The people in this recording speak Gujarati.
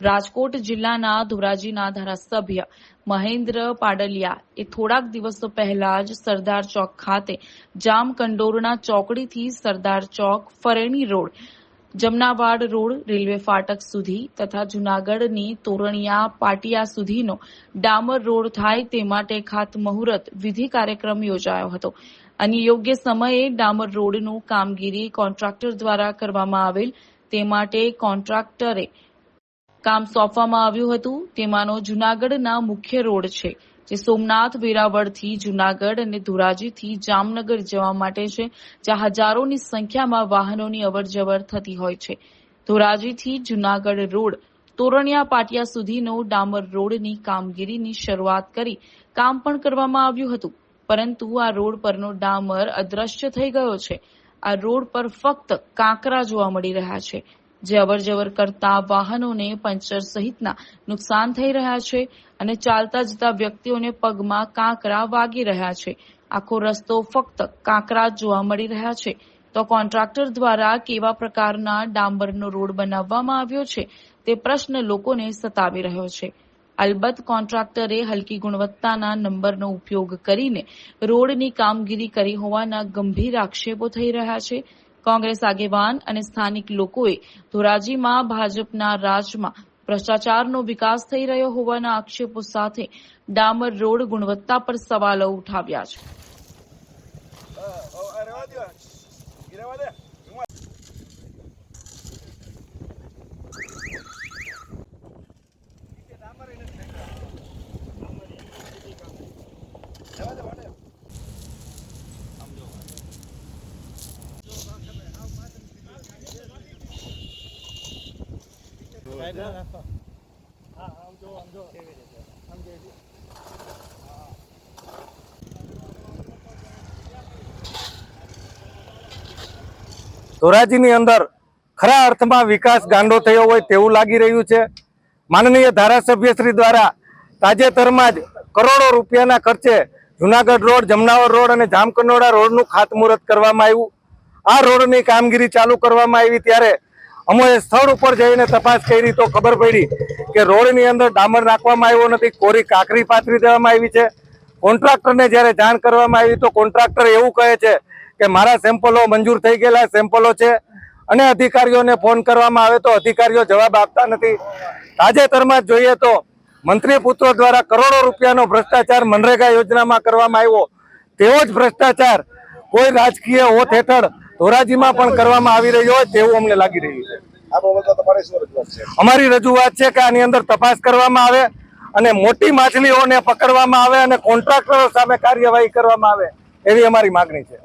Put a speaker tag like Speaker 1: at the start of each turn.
Speaker 1: રાજકોટ જિલ્લાના ધોરાજીના ધારાસભ્ય મહેન્દ્ર પાડલિયા એ થોડાક દિવસો પહેલા જ સરદાર ચોક ખાતે જામકંડોરણા ચોકડીથી સરદાર ચોક Fareni road, Jamnavad road, railway ફાટક સુધી તથા જૂનાગઢની તોરણિયા પાટિયા સુધીનો ડામર રોડ થાય તે માટે ખાતમુહૂર્ત વિધિ કાર્યક્રમ યોજાયો હતો. અને યોગ્ય સમયે ડામર રોડનું કામગીરી કોન્ટ્રાક્ટર દ્વારા કરવામાં આવેલ તે માટે કોન્ટ્રાક્ટરે કામ સોંપવામાં આવ્યું હતું. તેમાંનો જૂનાગઢના મુખ્ય રોડ છે, જે સોમનાથ, વેરાવળથી જૂનાગઢ અને ધોરાજીથી જામનગર જવા માટે છે, જ્યાં હજારોની સંખ્યામાં વાહનોની અવરજવર થતી હોય છે. ધોરાજીથી જૂનાગઢ રોડ, તોરણિયા પાટિયા સુધીનો ડામર રોડની કામગીરીની શરૂઆત કરી કામ પણ કરવામાં આવ્યું હતું. પરંતુ આ રોડ પરનો ડામર અદ્રશ્ય થઈ ગયો છે. આ રોડ પર ફક્ત કાંકરા જોવા મળી રહ્યા છે. જે અવરજવર કરતા વાહનોને પંચર સહિતના નુકસાન થઈ રહ્યા છે અને ચાલતા જતા વ્યક્તિઓને પગમાં કાંકરા વાગી રહ્યા છે. આખો રસ્તો ફક્ત કાંકરા જોવા મળી રહ્યા છે. તો કોન્ટ્રાક્ટર દ્વારા કેવા પ્રકારના ડાંબરનો રોડ બનાવવામાં આવ્યો છે તે પ્રશ્ન લોકોને સતાવી રહ્યો છે. અલબત્ત કોન્ટ્રાક્ટરે હલકી ગુણવત્તાના નંબરનો ઉપયોગ કરીને રોડની કામગીરી કરી હોવાના ગંભીર આક્ષેપો થઈ રહ્યા છે. કોંગ્રેસ આગેવાન અને સ્થાનિક લોકોએ ધોરાજીમાં ભાજપના રાજમાં ભ્રષ્ટાચારનો વિકાસ થઈ રહ્યો હોવાના આક્ષેપો સાથે ડામર રોડ ગુણવત્તા પર સવાલો ઉઠાવ્યા છે.
Speaker 2: ધોરાજીની અંદર ખરા અર્થમાં વિકાસ ગાંડો થયો હોય તેવું લાગી રહ્યું છે. માનનીય ધારાસભ્યશ્રી દ્વારા તાજેતરમાં જ કરોડો રૂપિયાના ખર્ચે જુનાગઢ રોડ, જમનાવર રોડ અને જામકંડોળા રોડનું ખાતમુહૂર્ત કરવામાં આવ્યું. આ રોડની કામગીરી ચાલુ કરવામાં આવી ત્યારે અમોએ સ્થળ ઉપર જઈને તપાસ કરી તો ખબર પડી કે રોડની અંદર ડામર નાખવામાં આવ્યો નથી, કોરી કાકરી પાથરી દેવામાં આવી છે. કોન્ટ્રાક્ટરને જ્યારે જાણ કરવામાં આવી તો કોન્ટ્રાક્ટર એવું કહે છે કે મારા સેમ્પલો મંજૂર થઈ ગયેલા સેમ્પલો છે અને અધિકારીઓને ફોન કરવામાં આવે તો અધિકારીઓ જવાબ આપતા નથી. તાજેતરમાં જોઈએ તો મંત્રી પુત્રો દ્વારા કરોડો રૂપિયાનો ભ્રષ્ટાચાર મનરેગા યોજનામાં કરવામાં આવ્યો. તેવો જ ભ્રષ્ટાચાર કોઈ રાજકીય હોત હેઠળ ધોરાજીમાં પણ કરવામાં આવી રહ્યો હોય તેવું અમને લાગી રહ્યું
Speaker 3: છે.
Speaker 2: અમારી રજૂઆત છે કે આની અંદર તપાસ કરવામાં આવે અને મોટી માછલીઓને પકડવામાં આવે અને કોન્ટ્રાક્ટરો સામે કાર્યવાહી કરવામાં આવે એવી અમારી માગણી છે.